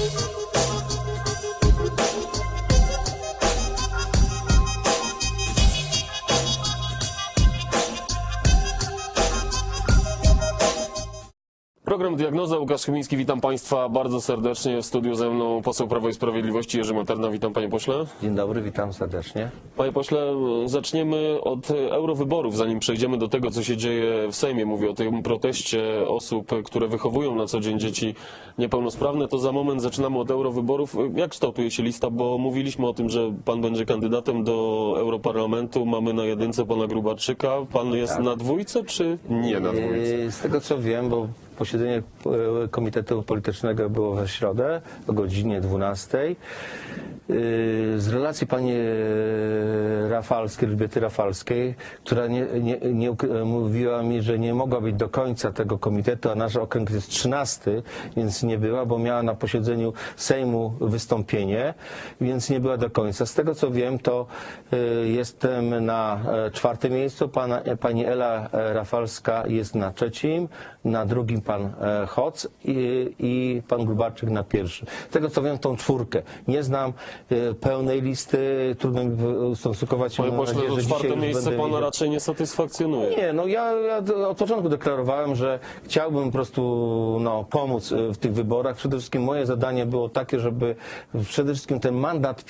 Thank you. Program Diagnoza, Łukasz Chymiński, witam Państwa bardzo serdecznie. W studiu ze mną poseł Prawa i Sprawiedliwości Jerzy Materna, witam Panie Pośle. Dzień dobry, witam serdecznie. Panie Pośle, zaczniemy od eurowyborów, zanim przejdziemy do tego, co się dzieje w Sejmie. Mówię o tym proteście osób, które wychowują na co dzień dzieci niepełnosprawne. To za moment zaczynamy od eurowyborów. Jak kształtuje się lista? Bo mówiliśmy o tym, że Pan będzie kandydatem do Europarlamentu. Mamy na jedynce Pana Grubarczyka. Pan jest na dwójce, czy nie na dwójce? Yy, Z tego co wiem, bo posiedzenie e, Komitetu Politycznego było we środę o godzinie 12. Yy, Z relacji pani e, Rafalskiej, Elżbiety Rafalskiej, która nie, nie, nie mówiła mi, że nie mogła być do końca tego komitetu, a nasz okręg jest 13, więc nie była, bo miała na posiedzeniu Sejmu wystąpienie, więc nie była do końca. Z tego co wiem, to jestem na e, czwartym miejscu, pana, e, pani Ela e, Rafalska jest na trzecim, na drugim pan e, Hoc i, i pan Grubarczyk na pierwszym. Z tego co wiem, tą czwórkę. Nie znam e, pełnej listy, trudno mi ustosunkować się. Mam Pośle, to czwarte miejsce Pana wiedział. raczej nie satysfakcjonuje. Nie, no ja, ja od początku deklarowałem, że chciałbym po prostu no, pomóc e, w tych wyborach. Przede wszystkim moje zadanie było takie, żeby przede wszystkim ten mandat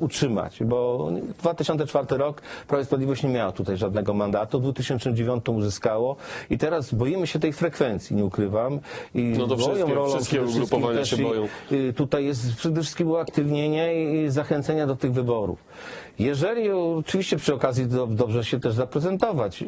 utrzymać, bo 2004 rok Prawo i Sprawiedliwość nie miało tutaj żadnego mandatu, w 2009 uzyskało i teraz boimy się tej frekwencji, nie ukrywam. I No to wszystkie- rolą wszystkie ugrupowania się boją. y, tutaj jest przede wszystkim uaktywnienie i zachęcenia do tych wyborów. Jeżeli oczywiście przy okazji do, dobrze się też zaprezentować.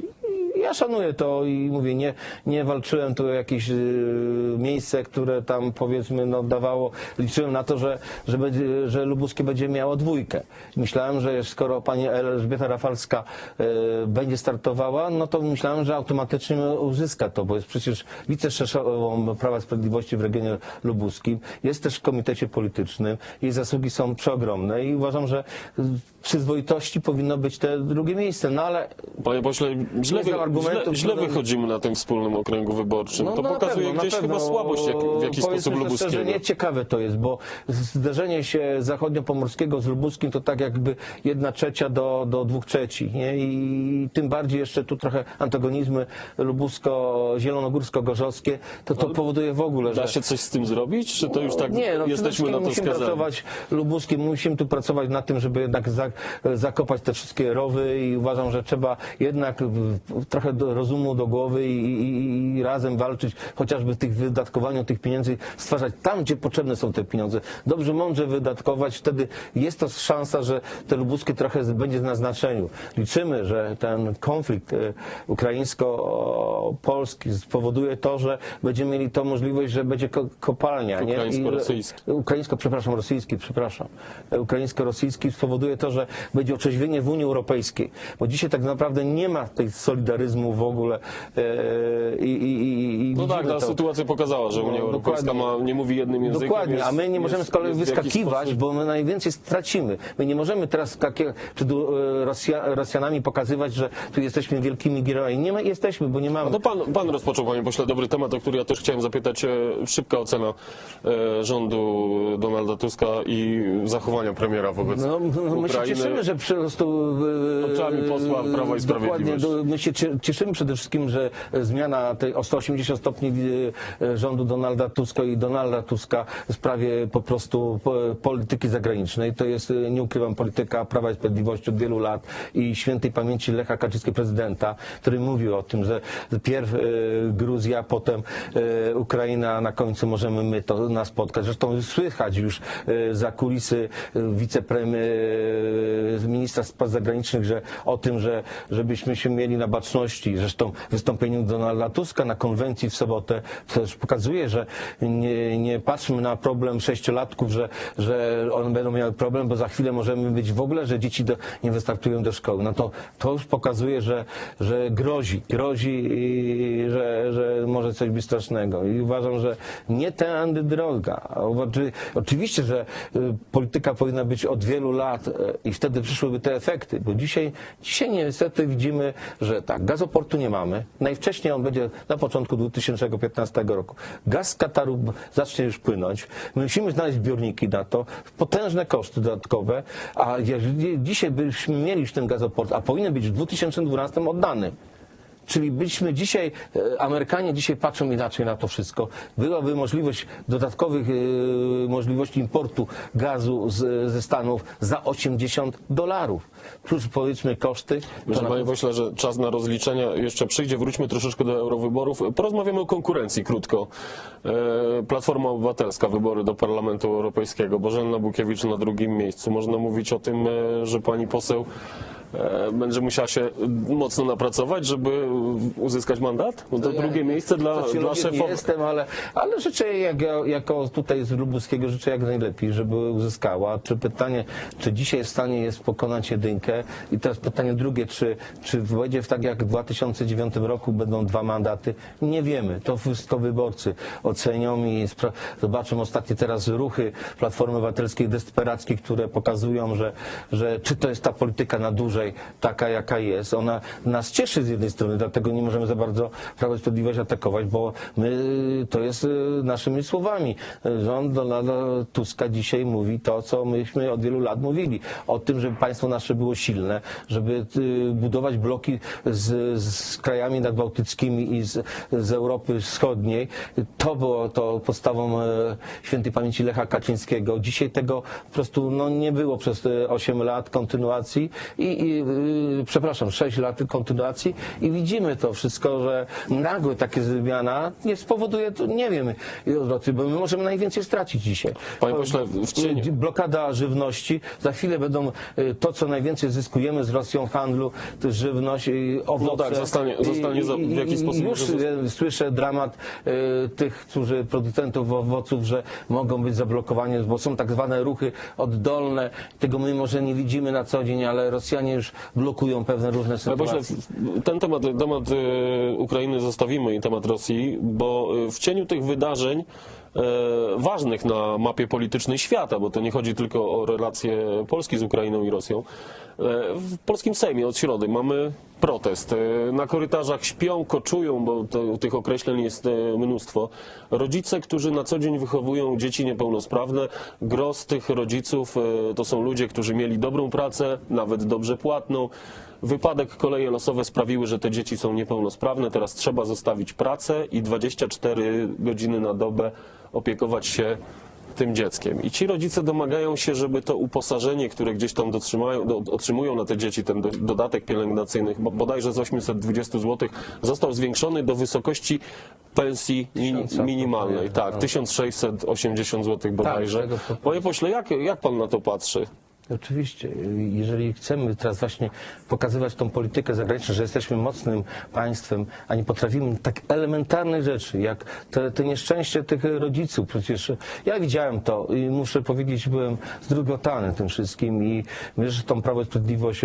Ja szanuję to i mówię, nie, nie walczyłem tu o jakieś y, miejsce, które tam powiedzmy no, dawało, liczyłem na to, że, że, będzie, że Lubuskie będzie miało dwójkę. Myślałem, że skoro pani Elżbieta Rafalska y, będzie startowała, no to myślałem, że automatycznie uzyska to, bo jest przecież wiceszefową Prawa Sprawiedliwości w regionie lubuskim, jest też w komitecie politycznym, jej zasługi są przeogromne i uważam, że y, przyzwoitości powinno być te drugie miejsce, no ale Panie pośle, źle, wy, argumentów, źle, źle wychodzimy na tym wspólnym okręgu wyborczym. to no na pokazuje pewno, na gdzieś chyba słabość jak, w jakiś sposób lubuskiego. Szczerze, nie ciekawe to jest, bo zderzenie się zachodniopomorskiego z lubuskim to tak jakby jedna trzecia do, do dwóch trzecich. Nie? I tym bardziej jeszcze tu trochę antagonizmy lubusko-zielonogórsko-gorzowskie, to to powoduje w ogóle, Da że... się coś z tym zrobić, czy to już tak Nie, no jesteśmy na to musimy skazani? pracować lubuskim, musimy tu pracować nad tym, żeby jednak za, zakopać te wszystkie rowy i uważam, że trzeba jednak w- trochę do, rozumu do głowy i, i, i razem walczyć, chociażby w tych wydatkowaniu tych pieniędzy, stwarzać tam, gdzie potrzebne są te pieniądze. Dobrze, mądrze wydatkować, wtedy jest to szansa, że te lubuskie trochę będzie na znaczeniu. Liczymy, że ten konflikt e, ukraińsko-polski spowoduje to, że będziemy mieli tą możliwość, że będzie ko- kopalnia. Ukraińsko-rosyjski. Ukraińsko, przepraszam, rosyjski, przepraszam. Ukraińsko-rosyjski spowoduje to, że będzie otrzeźwienie w Unii Europejskiej, bo dzisiaj tak naprawdę nie ma tej solidaryzmu w ogóle e, i, i, i, i No tak, ta to. sytuacja pokazała, że Unia No, Europejska dokładnie. ma, nie mówi jednym językiem. Dokładnie, jest- a my nie możemy jest- z kolei wyskakiwać, bo my najwięcej stracimy. My nie możemy teraz takie, przed Rosja, Rosjanami pokazywać, że tu jesteśmy wielkimi gierojami. Nie ma, jesteśmy, bo nie mamy. No to pan, pan rozpoczął, panie pośle, dobry temat, o który ja też chciałem zapytać. E, Szybka ocena e, rządu Donalda Tuska i zachowania premiera wobec No, no, my się cieszymy, że po prostu Oczami posła Prawa i Sprawiedliwości. Dokładnie, do- my się cieszymy przede wszystkim, że zmiana tej o 180 stopni e, rządu Donalda Tuska i Donalda Tuska w sprawie po prostu po- polityki zagranicznej. To jest, e, nie ukrywam, polityka Prawa i Sprawiedliwości od wielu lat i świętej pamięci Lecha Kaczyńskiego, prezydenta, który mówił o tym, że pierw e, Gruzja, potem e, Ukraina, na końcu możemy my to nas spotkać. Zresztą słychać już e, za kulisy e, wicepremier, e, ministra spraw zagranicznych, że o tym, że żebyśmy się mieli na baczności. Zresztą w wystąpieniu Donalda Tuska na konwencji w sobotę też pokazuje, że nie, nie patrzmy na problem sześciolatków, że, że one będą miały problem, bo za chwilę możemy być w ogóle, że dzieci do, nie wystartują do szkoły. No to, to już pokazuje, że, że grozi, grozi, i że, że może coś być strasznego. I uważam, że nie tędy droga. Oczywiście, że y, polityka powinna być od wielu lat y, i wtedy przyszłyby te efekty, bo dzisiaj, dzisiaj niestety widzimy, że tak, gazoportu nie mamy. Najwcześniej on będzie na początku 2015 roku. Gaz z Kataru zacznie już płynąć. My musimy znaleźć zbiorniki na to. Potężne koszty dodatkowe. A jeżeli dzisiaj byśmy mieli już ten gazoport, a powinien być w 2012 oddany. Czyli byliśmy dzisiaj, e, Amerykanie dzisiaj patrzą inaczej na to wszystko. Byłaby możliwość dodatkowych e, możliwości importu gazu z, ze Stanów za 80 dolarów. Plus powiedzmy koszty. Myślę, panie pośle, że czas na rozliczenia jeszcze przyjdzie. Wróćmy troszeczkę do eurowyborów. Porozmawiamy o konkurencji krótko. E, Platforma Obywatelska, wybory do Parlamentu Europejskiego. Bożena Bukiewicz na drugim miejscu. Można mówić o tym, że pani poseł będzie musiała się mocno napracować, żeby uzyskać mandat? No to drugie miejsce dla, dla szefa. jestem, ale, ale życzę jak, jako tutaj z Lubuskiego, życzę jak najlepiej, żeby uzyskała. Czy pytanie, czy dzisiaj w stanie jest pokonać jedynkę? I teraz pytanie drugie, czy, czy będzie w tak jak w 2009 roku będą dwa mandaty? Nie wiemy. To wszystko wyborcy ocenią i zobaczą ostatnie teraz ruchy Platformy Obywatelskiej desperackie, które pokazują, że, że czy to jest ta polityka na dłużej taka, jaka jest. Ona nas cieszy z jednej strony, dlatego nie możemy za bardzo Prawo i Sprawiedliwość atakować, bo my, to jest y, naszymi słowami. Rząd Donalda Tuska dzisiaj mówi to, co myśmy od wielu lat mówili. O tym, żeby państwo nasze było silne, żeby y, budować bloki z, z krajami nadbałtyckimi i z, z Europy Wschodniej. To było to podstawą e, świętej pamięci Lecha Kaczyńskiego. Dzisiaj tego po prostu no, nie było przez te 8 lat kontynuacji i, i y, przepraszam, 6 lat kontynuacji i widzimy to wszystko, że nagłe takie zmiana nie spowoduje, nie wiem, odwroty, bo my możemy najwięcej stracić dzisiaj. Panie pośle, w cieniu- Blokada żywności, za chwilę będą y, to, co najwięcej zyskujemy z Rosją handlu, żywność, y, owoce. tak, zostanie- zostanie za- w jaki I- i- sposób Już y, słyszę dramat y, tych, którzy producentów owoców, że mogą być zablokowani, bo są tak zwane ruchy oddolne. Tego my może nie widzimy na co dzień, ale Rosjanie już blokują pewne różne sytuacje. ten temat, temat e, Ukrainy zostawimy i temat Rosji, bo e, w cieniu tych wydarzeń e, ważnych na mapie politycznej świata, bo to nie chodzi tylko o relacje Polski z Ukrainą i Rosją. W polskim Sejmie od środy mamy protest. E, Na korytarzach śpią, koczują, bo to, tych określeń jest e, mnóstwo. Rodzice, którzy na co dzień wychowują dzieci niepełnosprawne, gros tych rodziców e, to są ludzie, którzy mieli dobrą pracę, nawet dobrze płatną. Wypadek, koleje losowe sprawiły, że te dzieci są niepełnosprawne. Teraz trzeba zostawić pracę i 24 godziny na dobę opiekować się tym dzieckiem. I ci rodzice domagają się, żeby to uposażenie, które gdzieś tam do, otrzymują na te dzieci, ten do, dodatek pielęgnacyjnych, bo- bodajże z 820 zł, został zwiększony do wysokości pensji Tysiąca, minimalnej. Tak, 1680 zł bodajże. po- Panie pośle, jak, jak pan na to patrzy? Oczywiście, jeżeli chcemy teraz właśnie pokazywać tą politykę zagraniczną, że jesteśmy mocnym państwem, a nie potrafimy tak elementarnych rzeczy, jak te, te nieszczęście tych rodziców. Przecież ja widziałem to i muszę powiedzieć, byłem zdruzgotany tym wszystkim i myślę, że tą Prawo i Sprawiedliwość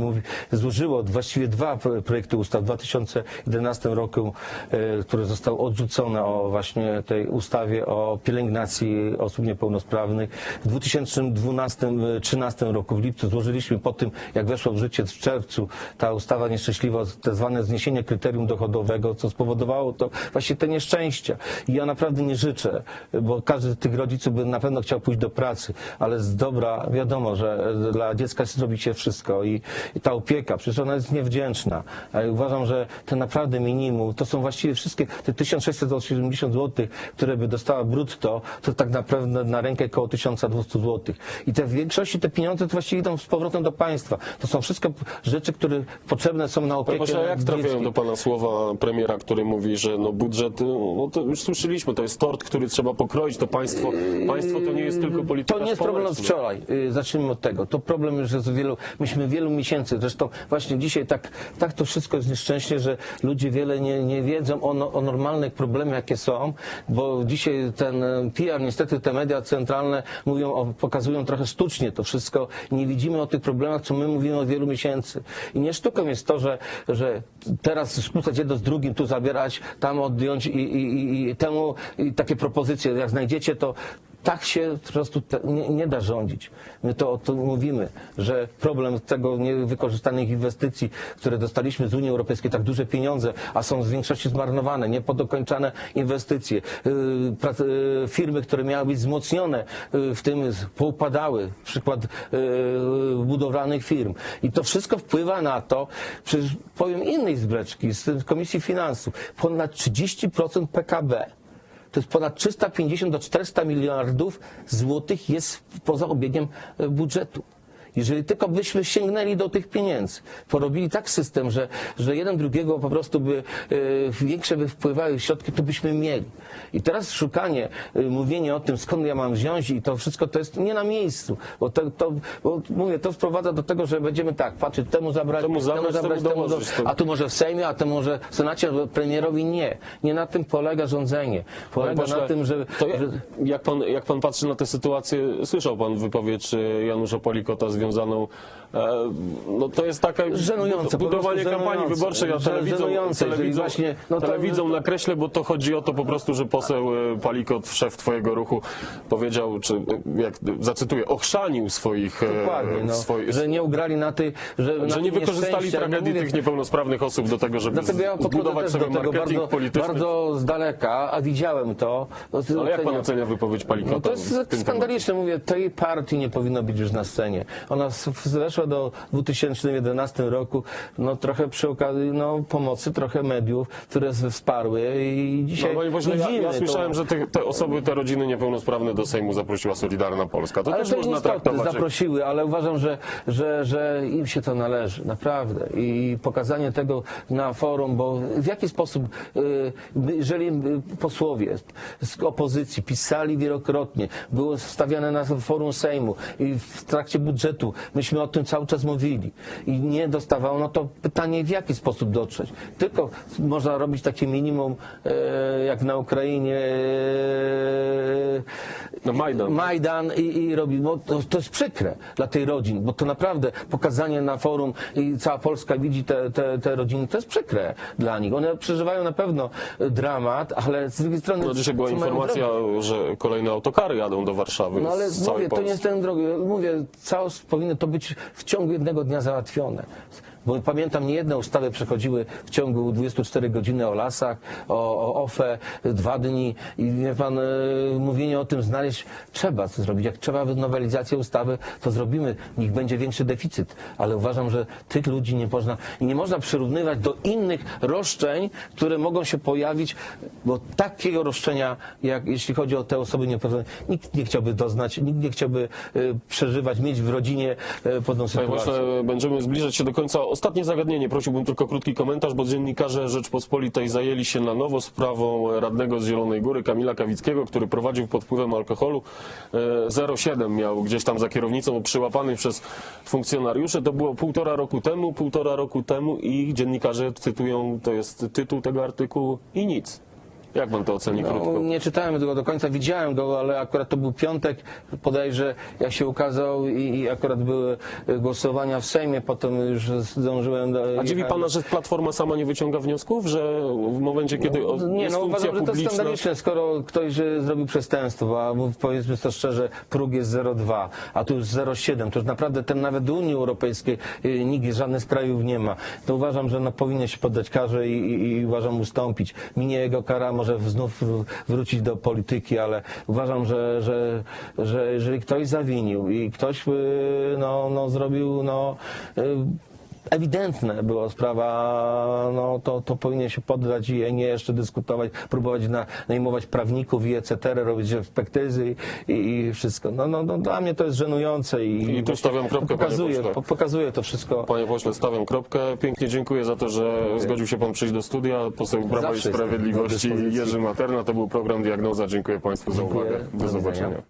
mówi, złożyło właściwie dwa pro- projekty ustaw w 2011 roku, e, które zostały odrzucone o właśnie tej ustawie o pielęgnacji osób niepełnosprawnych. W 2012-2013 roku w lipcu złożyliśmy po tym, jak weszła w życie w czerwcu ta ustawa nieszczęśliwa, tak zwane zniesienie kryterium dochodowego, co spowodowało to właśnie te nieszczęścia. I ja naprawdę nie życzę, bo każdy z tych rodziców by na pewno chciał pójść do pracy, ale z dobra wiadomo, że dla dziecka zrobi się wszystko i, i ta opieka, przecież ona jest niewdzięczna. Uważam, że te naprawdę minimum, to są właściwie wszystkie te 1670 zł, które by dostała brutto, to tak naprawdę na rękę około 1200 zł. I te w większości te pieniądze to właściwie idą z powrotem do państwa. To są wszystko rzeczy, które potrzebne są na opiekę pośle, jak trafiają do Pana słowa premiera, który mówi, że no budżet, no to już słyszeliśmy, to jest tort, który trzeba pokroić, to państwo, państwo to nie jest tylko polityka To nie jest problem od wczoraj. Y, Zacznijmy od tego. To problem już jest wielu, myśmy wielu miesięcy. Zresztą właśnie dzisiaj tak, tak to wszystko jest nieszczęście, że ludzie wiele nie, nie wiedzą o, no, o normalnych problemach, jakie są, bo dzisiaj ten e, PR, niestety te media centralne mówią, o, pokazują trochę sztucznie to wszystko nie widzimy o tych problemach, co my mówimy od wielu miesięcy. I nie sztuką jest to, że, że teraz skłócać jedno z drugim, tu zabierać, tam odjąć i, i, i, i temu i takie propozycje, jak znajdziecie, to tak się po prostu nie, nie da rządzić. My to o tym mówimy, że problem tego niewykorzystanych inwestycji, które dostaliśmy z Unii Europejskiej, tak duże pieniądze, a są w większości zmarnowane, niepodokończane inwestycje, prac, yy, firmy, które miały być wzmocnione yy, w tym poupadały, przykład budowlanych firm. I to wszystko wpływa na to, przecież powiem innej zbreczki z Komisji Finansów, ponad 30% PKB to jest ponad 350 do 400 miliardów złotych jest poza obiegiem e, budżetu. Jeżeli tylko byśmy sięgnęli do tych pieniędzy, porobili tak system, że, że jeden drugiego po prostu by e, większe by wpływały środki, to byśmy mieli. I teraz szukanie, e, mówienie o tym, skąd ja mam wziąć i to wszystko to jest nie na miejscu. Bo to, to bo mówię, to sprowadza do tego, że będziemy tak, patrzeć, temu zabrać, Temu zabrać, temu dołożyć. a tu może w Sejmie, a tu może w Senacie, premierowi nie. Nie na tym polega rządzenie. Polega Panie pośle, na tym, że, to jak, że jak, pan, jak pan patrzy na tę sytuację, słyszał pan wypowiedź e, Janusza Polikota związaną, e, no to jest taka Żenujące, budowanie kampanii żenujące. wyborczej, a telewidzą, żenujące, właśnie, no to- telewidzą na kreśle, bo to chodzi o to po prostu, że poseł e, Palikot, szef twojego ruchu powiedział, czy e, jak zacytuję, ochrzanił swoich, dokładnie, no, swoich że nie ugrali na tej, że, że nie wykorzystali. No tragedii mówię, tych niepełnosprawnych osób do tego, żeby Dlatego ja zbudować sobie marketing bardzo, polityczny. bardzo z daleka, a widziałem to. Ale jak pan ocenia wypowiedź Palikota? No to jest skandaliczne, mówię, tej partii nie powinno być już na scenie. Ona weszła do 2011 roku, no trochę przy okazji no, pomocy, trochę mediów, które wsparły i dzisiaj No, panie pośle, ja, ja słyszałem, że te, te osoby, te rodziny niepełnosprawne do Sejmu zaprosiła Solidarna Polska. To Ale też to można traktować. jak- zaprosiły, ale uważam, że, że, że im się to należy, naprawdę. I pokazanie tego na forum, bo w jaki sposób, y, jeżeli y, posłowie z opozycji pisali wielokrotnie, było stawiane na forum Sejmu i w trakcie budżetu, myśmy o tym cały czas mówili i nie dostawało, no to pytanie, w jaki sposób dotrzeć. Tylko można robić takie minimum, e, jak na Ukrainie, e, No, Majdan. Majdan i, i robi. No, to, to jest przykre dla tej rodzin, bo to naprawdę pokazanie na forum i cała Polska widzi te, te, te rodziny, to jest przykre dla nich. One przeżywają na pewno dramat, ale z drugiej strony. No, dzisiaj była informacja, że kolejne autokary jadą do Warszawy No ale mówię, to nie Polski. jest ten drogi. Mówię, całość powinno to być w ciągu jednego dnia załatwione. Bo pamiętam, nie jedne ustawy przechodziły w ciągu 24 godziny o lasach, o, o OFE, dwa dni i wie pan, e, mówienie o tym znaleźć, trzeba to zrobić. Jak trzeba nowelizację ustawy, to zrobimy. Niech będzie większy deficyt. Ale uważam, że tych ludzi nie można, i nie można przyrównywać do innych roszczeń, które mogą się pojawić, bo takiego roszczenia, jak jeśli chodzi o te osoby niepełnosprawne, nikt nie chciałby doznać, nikt nie chciałby e, przeżywać, mieć w rodzinie e, podobną Panie sytuację. pośle, będziemy zbliżać się do końca. Ostatnie zagadnienie, prosiłbym tylko krótki komentarz, bo dziennikarze Rzeczpospolitej zajęli się na nowo sprawą radnego z Zielonej Góry, Kamila Kawickiego, który prowadził pod wpływem alkoholu. E, 07 miał gdzieś tam za kierownicą przyłapany przez funkcjonariuszy. To było półtora roku temu, półtora roku temu i dziennikarze cytują, to jest tytuł tego artykułu i nic. Jak pan to oceni krótko? No, nie czytałem tego do końca, widziałem go, ale akurat to był piątek, podejrzę, jak się ukazał i, i akurat były głosowania w Sejmie, potem już zdążyłem... Do, A dziwi pana, że Platforma sama nie wyciąga wniosków, że w momencie, kiedy o- Nie, jest no funkcja uważam, że to publiczna... skandaliczne, skoro ktoś zrobił przestępstwo, a powiedzmy to szczerze, próg jest 0,2, a tu jest 0,7, to już naprawdę ten nawet Unii Europejskiej e, nikt żadnych z krajów nie ma. To uważam, że no, powinien się poddać karze i, i, i uważam ustąpić. Minie jego kara, może znów wr- wrócić do polityki, ale uważam, że, że, że jeżeli ktoś zawinił i ktoś e, no, no, zrobił no, e, ewidentne była sprawa, no to, to powinien się poddać i nie jeszcze dyskutować, próbować na, najmować prawników i etc., robić ekspertyzy i, i wszystko. No, no, no dla mnie to jest żenujące i, I tu stawiam kropkę, pokazuje, po, pokazuje to wszystko. Panie pośle, stawiam kropkę. Pięknie dziękuję za to, że zgodził się pan przyjść do studia. Poseł Prawa i Zawsze Sprawiedliwości. Jerzy Materna. To był program Diagnoza. Dziękuję państwu za Dziękuję. uwagę. Do Do zobaczenia.